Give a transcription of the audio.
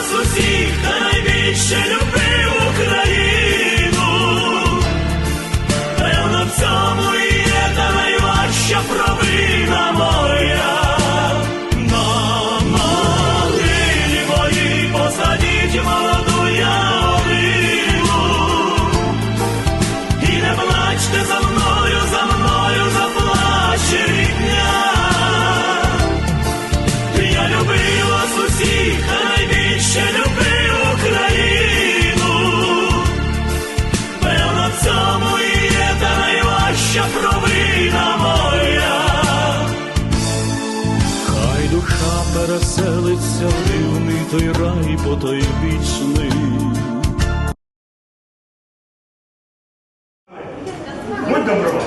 Вас усіх, найбільше любив Україну. Певно, в цьому є та найважча провина Стелиться в дивний той рай по той вічний. Будь добро!